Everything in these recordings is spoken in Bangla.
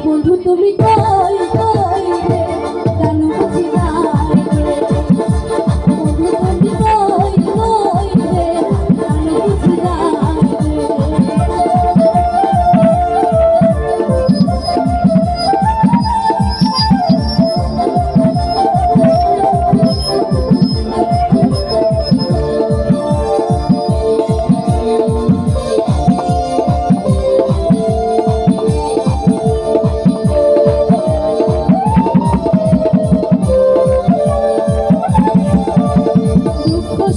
বন্ধু তুমি তো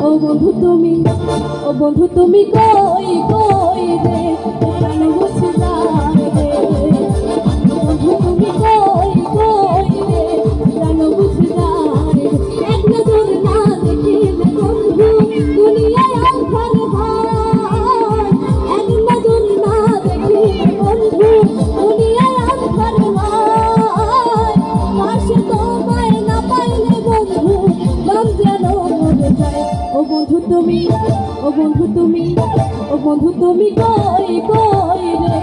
ও বন্ধু তুমি ও বন্ধু তুমি কই কই রে? ও বন্ধু তুমি ও বন্ধু তুমি কই কই রে?